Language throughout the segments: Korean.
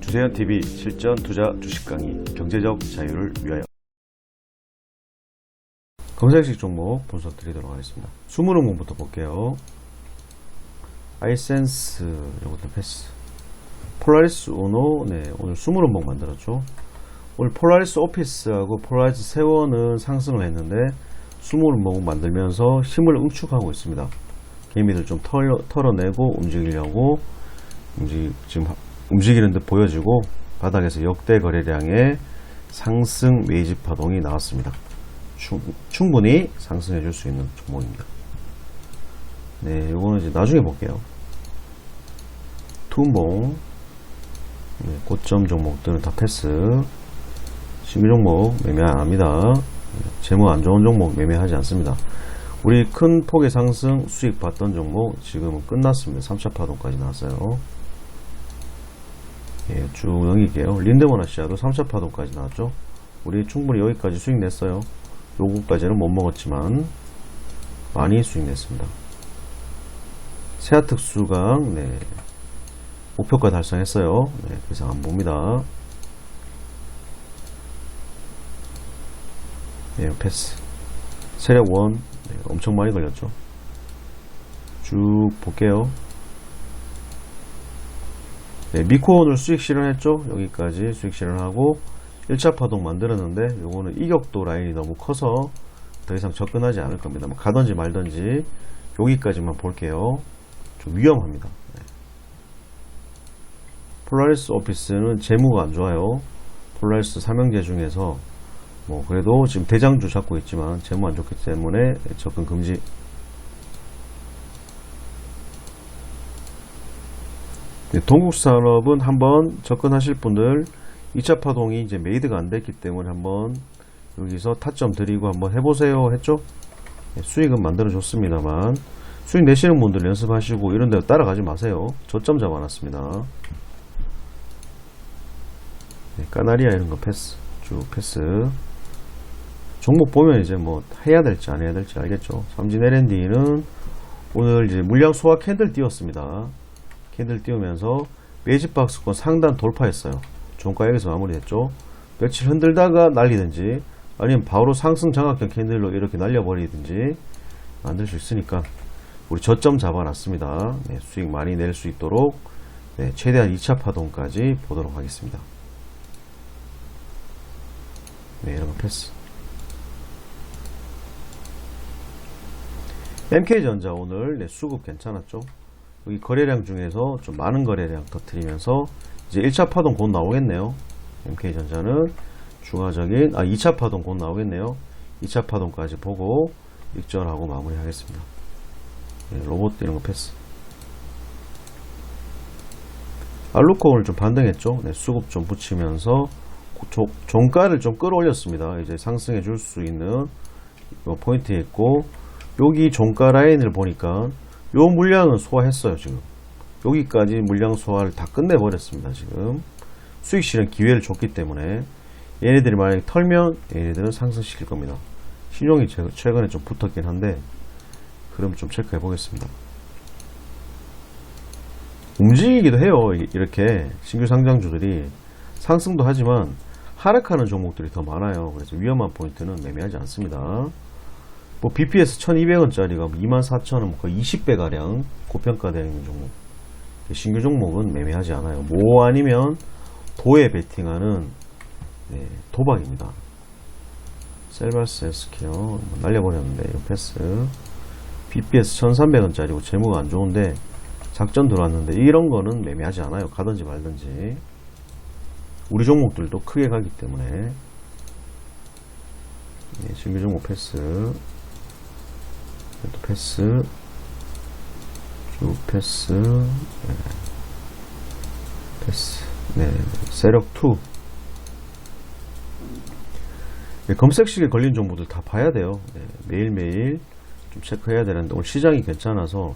주세현 TV 실전 투자 주식 강의 경제적 자유를 위하여 검색식 종목 분석 드리도록 하겠습니다. 수무릉목부터 볼게요. 아이센스 이것도 패스. 폴라리스 오노 네 오늘 수무릉목 만들었죠. 오늘 폴라리스 오피스하고 폴라리스 세원은 상승을 했는데 수무릉목 만들면서 힘을 응축하고 있습니다. 개미들 좀 털어, 털어내고 움직이려고 움직, 지금 하- 움직이는 듯 보여지고 바닥에서 역대 거래량의 상승 매집 파동이 나왔습니다. 충, 충분히 상승해 줄 수 있는 종목입니다. 네, 요거는 이제 나중에 볼게요. 툰봉, 네, 고점 종목들은 다 패스. 신규 종목 매매 안 합니다. 네, 재무 안 좋은 종목 매매하지 않습니다. 우리 큰 폭의 상승 수익 봤던 종목 지금은 끝났습니다. 3차 파동까지 나왔어요. 예, 쭉 넘길게요. 린드먼 아시아도 3차 파동까지 나왔죠. 우리 충분히 여기까지 수익 냈어요. 요거까지는 못 먹었지만 많이 수익 냈습니다. 세아특수강 네, 목표가 달성했어요. 네, 그 이상 안 봅니다. 네, 패스. 세력 원 네, 엄청 많이 걸렸죠. 쭉 볼게요. 네, 미코 오늘 수익 실현했죠. 여기까지 수익 실현하고 1차 파동 만들었는데 요거는 이격도 라인이 너무 커서 더 이상 접근하지 않을 겁니다. 뭐 가든지 말든지 여기까지만 볼게요. 좀 위험합니다. 네. 폴라리스 오피스는 재무가 안 좋아요. 폴라리스 삼형제 중에서 뭐 그래도 지금 대장주 잡고 있지만 재무 안 좋기 때문에 접근 금지. 네, 동국 산업은 한번 접근하실 분들 2차 파동이 이제 메이드가 안 됐기 때문에 한번 여기서 타점 드리고 한번 해보세요 했죠? 네, 수익은 만들어 줬습니다만 수익 내시는 분들 연습하시고 이런 데 따라가지 마세요. 저점 잡아놨습니다. 네, 까나리아 이런 거 패스 쭉 패스 종목 보면 이제 뭐 해야 될지 안 해야 될지 알겠죠. 삼진 L&D는 오늘 이제 물량 소화 캔들 띄웠습니다. 캔들 띄우면서 매집 박스권 상단 돌파했어요. 종가 여기서 마무리했죠. 며칠 흔들다가 날리든지 아니면 바로 상승 장악형 캔들로 이렇게 날려버리든지 만들 수 있으니까 우리 저점 잡아놨습니다. 네, 수익 많이 낼 수 있도록 네, 최대한 2차 파동까지 보도록 하겠습니다. 네, 이런 거 패스. MK전자 오늘 네, 수급 괜찮았죠? 여기 거래량 중에서 좀 많은 거래량 터트리면서 이제 1차 파동 곧 나오겠네요. MK전자는 중화적인, 아, 2차 파동 곧 나오겠네요. 2차 파동까지 보고 익절하고 마무리 하겠습니다. 네, 로봇 이런 거 패스. 알루코 오늘 좀 반등했죠? 네, 수급 좀 붙이면서 고- 조- 종가를 좀 끌어올렸습니다. 이제 상승해 줄 수 있는 어, 포인트에 있고 여기 종가 라인을 보니까 요 물량은 소화했어요 지금. 여기까지 물량 소화를 다 끝내버렸습니다 지금. 수익 실현 기회를 줬기 때문에 얘네들이 만약에 털면 얘네들은 상승시킬 겁니다. 신용이 최- 최근에 좀 붙었긴 한데 그럼 좀 체크해 보겠습니다. 움직이기도 해요 이- 이렇게 신규 상장주들이. 상승도 하지만 하락하는 종목들이 더 많아요. 그래서 위험한 포인트는 매매하지 않습니다 뭐 BPS 1200원짜리가 24,000원 거의 20배 가량 고평가되어 있는 종목 신규 종목은 매매하지 않아요. 모 아니면 도에 베팅하는 네, 도박입니다. 셀바스 헬스케어 뭐 날려버렸는데 이거 패스. BPS 1300원짜리고 재무가 안 좋은데 작전 들어왔는데 이런 거는 매매하지 않아요. 가든지 말든지. 우리 종목들도 크게 가기 때문에. 네, 신규 종목 패스. 또 패스. 쭉 패스. 네. 패스. 네. 세력 2 네, 검색식에 걸린 정보들 다 봐야 돼요. 네, 매일매일 좀 체크해야 되는데 오늘 시장이 괜찮아서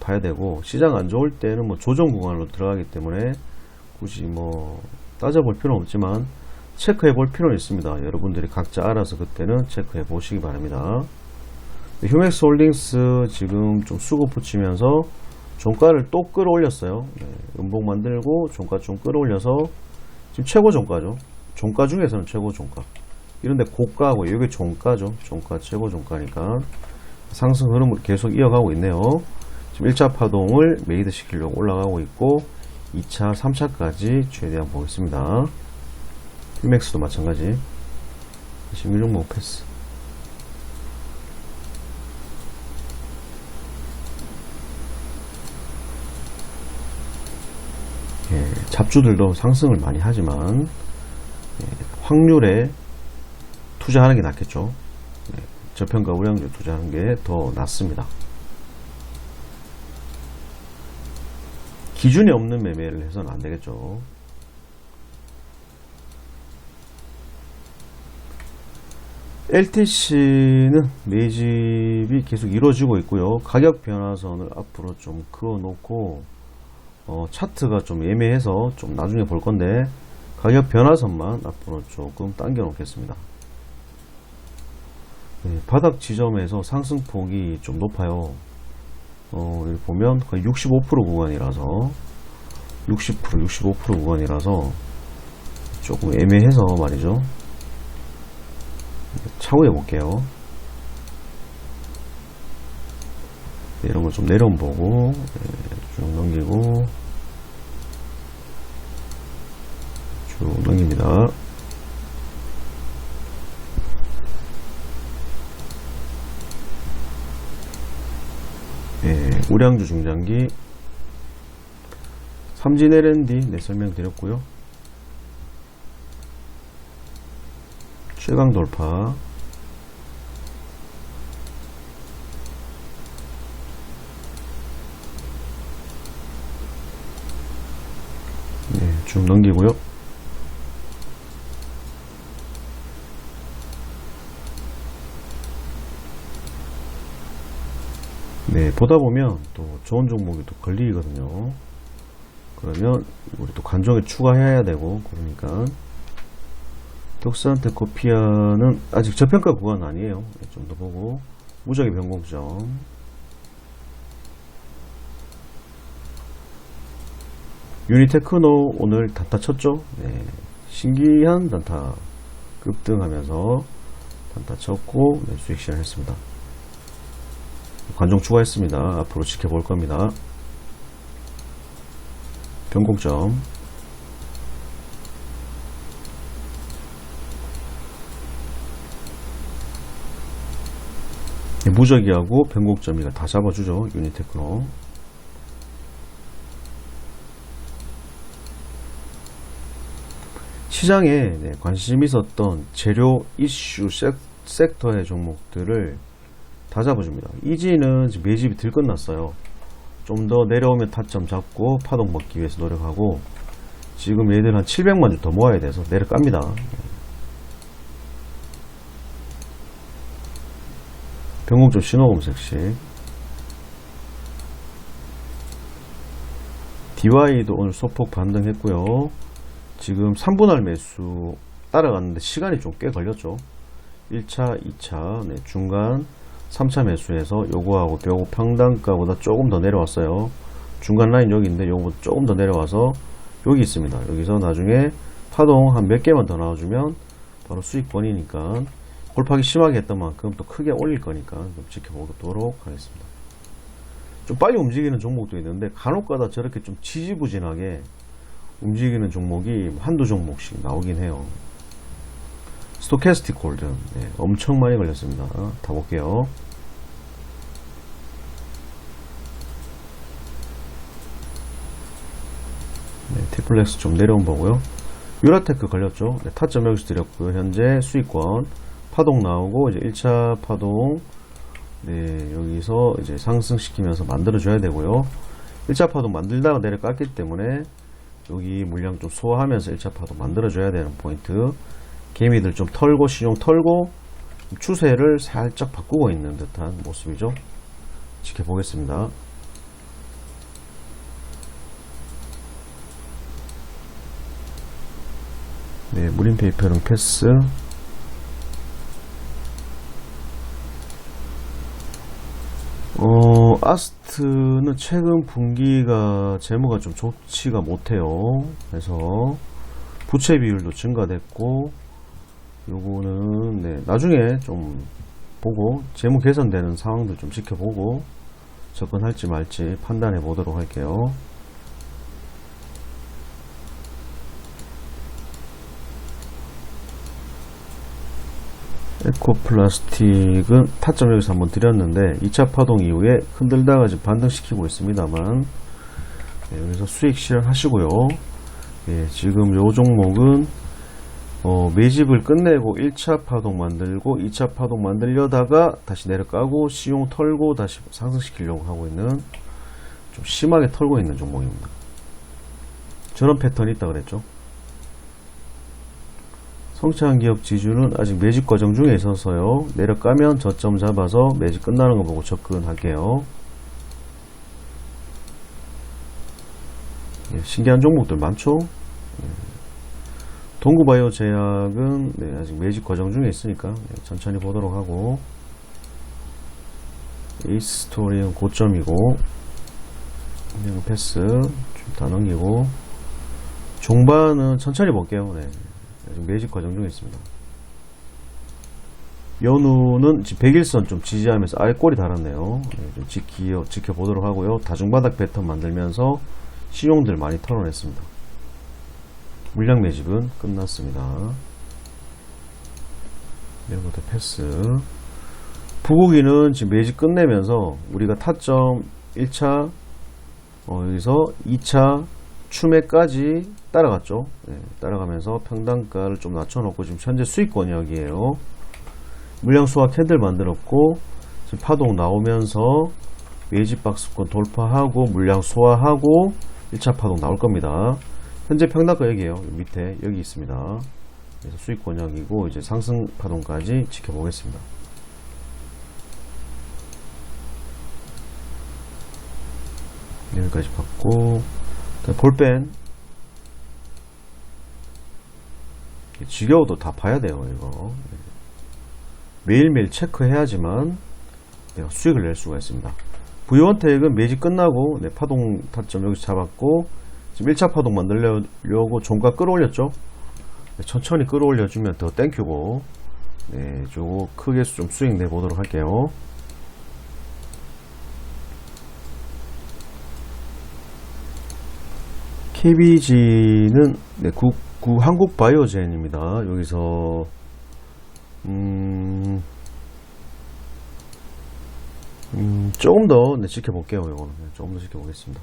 봐야 되고 시장 안 좋을 때는 뭐 조정 구간으로 들어가기 때문에 굳이 뭐 따져볼 필요는 없지만 체크해 볼 필요는 있습니다. 여러분들이 각자 알아서 그때는 체크해 보시기 바랍니다 휴맥스 홀딩스 지금 좀 수급 붙이면서 종가를 또 끌어올렸어요. 네, 음봉 만들고 종가 좀 끌어올려서 지금 최고 종가죠. 종가 중에서는 최고 종가. 이런데 고가하고 이게 종가죠. 종가 최고 종가니까 상승 흐름을 계속 이어가고 있네요. 지금 1차 파동을 메이드 시키려고 올라가고 있고 2차, 3차까지 최대한 보겠습니다. 휴맥스도 마찬가지. 신규 종목 패스. 잡주들도 상승을 많이 하지만 예, 확률에 투자하는 게 낫겠죠. 예, 저평가 우량주 투자하는 게 더 낫습니다. 기준이 없는 매매를 해서는 안 되겠죠. LTC는 매집이 계속 이루어지고 있고요. 가격 변화선을 앞으로 좀 그어놓고 어, 차트가 좀 애매해서 좀 나중에 볼 건데 가격 변화선만 앞으로 조금 당겨 놓겠습니다. 네, 바닥 지점에서 상승폭이 좀 높아요. 어, 여기 보면 거의 65% 구간이라서 60% 65% 구간이라서 조금 애매해서 말이죠. 차후에 볼게요. 네, 이런 거좀 내려온 보고 네, 쭉 넘기고 쭉 넘깁니다. 네, 우량주 중장기 삼진 L&D 네, 설명드렸고요. 최강 돌파 네, 쭉 넘기고요. 네, 보다 보면 또 좋은 종목이 또 걸리거든요. 그러면 우리 또 관종에 추가해야 되고 그러니까 격산테 코피아는 아직 저평가 구간 아니에요. 좀 더 보고 무적의 변공점 유니테크노 오늘 단타 쳤죠? 네, 신기한 단타 급등하면서 단타 쳤고 네, 수익 시작했습니다. 관종 추가했습니다. 앞으로 지켜볼 겁니다. 변공점 네, 무적이하고 변곡점이가 다 잡아주죠. 유니테크노. 시장에 네, 관심 있었던 재료 이슈 섹, 섹터의 종목들을 다 잡아줍니다. 이지는 지금 매집이 들 끝났어요. 좀 더 내려오면 타점 잡고 파동 먹기 위해서 노력하고 지금 얘들 한 700만 주 더 모아야 돼서 내려갑니다. 변공점 신호검색식 DY도 오늘 소폭 반등했고요. 지금 3분할 매수 따라갔는데 시간이 좀 꽤 걸렸죠. 1차, 2차, 네, 중간 3차 매수해서 요거하고 요거 평단가보다 조금 더 내려왔어요. 중간 라인 여기 있는데 요거 조금 더 내려와서 여기 있습니다. 여기서 나중에 파동 한 몇 개만 더 나와주면 바로 수익권이니까 골파기 심하게 했던 만큼 또 크게 올릴 거니까 좀 지켜보도록 하겠습니다. 좀 빨리 움직이는 종목도 있는데 간혹가다 저렇게 좀 지지부진하게 움직이는 종목이 한두 종목씩 나오긴 해요. 스토캐스틱 골든 네, 엄청 많이 걸렸습니다. 다 볼게요. 네, 티플렉스 좀 내려온 거고요. 유라테크 걸렸죠. 네, 타점 여기서 드렸고요. 현재 수익권 파동 나오고 이제 1차 파동 네, 여기서 이제 상승시키면서 만들어 줘야 되고요. 1차 파동 만들다가 내려갔기 때문에 여기 물량 좀 소화하면서 1차 파동 만들어 줘야 되는 포인트. 개미들 좀 털고 시종 털고 추세를 살짝 바꾸고 있는 듯한 모습이죠. 지켜보겠습니다. 네, 무림 페이퍼는 패스. 어, 아스트는 최근 분기가 재무가 좀 좋지가 못해요. 그래서 부채 비율도 증가됐고 요거는 네, 나중에 좀 보고 재무 개선되는 상황들 좀 지켜보고 접근할지 말지 판단해 보도록 할게요. 에코플라스틱은 타점 여기서 한번 드렸는데 2차 파동 이후에 흔들다가 지금 반등시키고 있습니다만 네, 여기서 수익 실현하시고요. 예, 지금 요 종목은 어, 매집을 끝내고 1차 파동 만들고 2차 파동 만들려다가 다시 내려가고 시용 털고 다시 상승시키려고 하고 있는 좀 심하게 털고 있는 종목입니다. 저런 패턴이 있다 그랬죠. 성장한 기업 지주는 아직 매집 과정 중에 있어서요. 내려가면 저점 잡아서 매집 끝나는 거 보고 접근할게요. 예, 신기한 종목들 많죠? 예. 동구바이오 제약은 네, 아직 매집 과정 중에 있으니까 네, 천천히 보도록 하고 에이스토리는 고점이고 패스 좀 다 넘기고 종반은 천천히 볼게요. 네. 아직 매집 과정 중에 있습니다. 연우는 지금 100일선 좀 지지하면서 아예 꼬리 달았네요. 네, 좀 지키, 지켜보도록 하고요. 다중바닥 패턴 만들면서 시용들 많이 털어냈습니다. 물량 매집은 끝났습니다. 이것도 패스. 부국이는 지금 매집 끝내면서 우리가 타점 1차, 어, 여기서 2차 추매까지 따라갔죠. 네, 따라가면서 평단가를 좀 낮춰놓고 지금 현재 수익 권역이에요. 물량 수화 캔들 만들었고 지금 파동 나오면서 매집 박스권 돌파하고 물량 소화하고 1차 파동 나올 겁니다. 현재 평단가 여기에요. 여기 밑에 여기 있습니다. 그래서 수익 권역이고 이제 상승 파동까지 지켜보겠습니다. 여기까지 봤고 볼펜 지겨워도 다 봐야 돼요 이거. 매일매일 체크해야지만 내가 수익을 낼 수가 있습니다. 부유원 택은 매집 끝나고 네, 파동 타점 여기서 잡았고 지금 1차 파동 만들려고 종가 끌어올렸죠? 네, 천천히 끌어올려주면 더 땡큐고 네, 저 크게 좀 수익 내보도록 할게요. KBG는 네, 구, 구 한국 바이오젠입니다. 여기서 음, 음, 조금 더 네, 지켜볼게요. 이거는 네, 조금 더 지켜보겠습니다.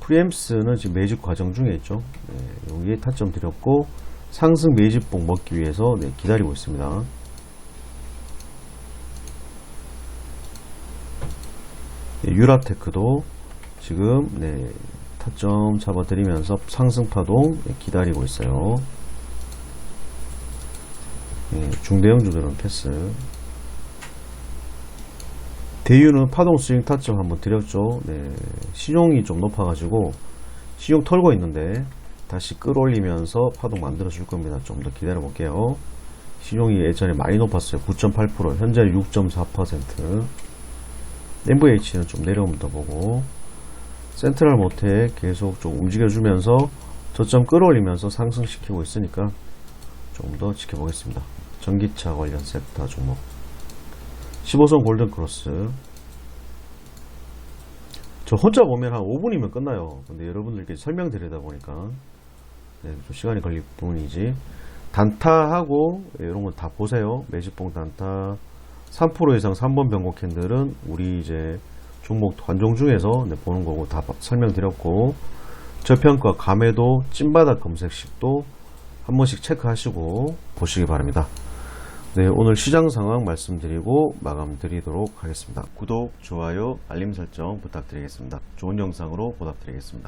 프리엠스는 지금 매집 과정 중에 있죠. 네, 여기에 타점 드렸고 상승 매집봉 먹기 위해서 네, 기다리고 있습니다. 네, 유라테크도 지금 네, 타점 잡아드리면서 상승 파동 기다리고 있어요. 예, 중대형주들은 패스. 대유는 파동 스윙 타점 한번 드렸죠. 네, 신용이 좀 높아가지고 신용 털고 있는데 다시 끌어올리면서 파동 만들어 줄 겁니다. 좀 더 기다려 볼게요. 신용이 예전에 많이 높았어요. 9.8% 현재 6.4% MVH는 좀더 보고 센트럴 모텍 계속 좀 움직여주면서 저점 끌어올리면서 상승시키고 있으니까 조금 더 지켜보겠습니다. 전기차 관련 섹터 종목 15선 골든크로스 저 혼자 보면 한 5분이면 끝나요. 근데 여러분들께 설명드리다 보니까 네, 좀 시간이 걸릴 부분이지 단타하고 이런 건 다 보세요. 매집봉 단타 3% 이상 3번 변곡 캔들은 우리 이제 종목 관종 중에서 네, 보는 거고 다 설명드렸고 저평가 감에도 찐바닥 검색식도 한 번씩 체크하시고 보시기 바랍니다. 네, 오늘 시장 상황 말씀드리고 마감 드리도록 하겠습니다. 구독, 좋아요, 알림 설정 부탁드리겠습니다. 좋은 영상으로 보답드리겠습니다.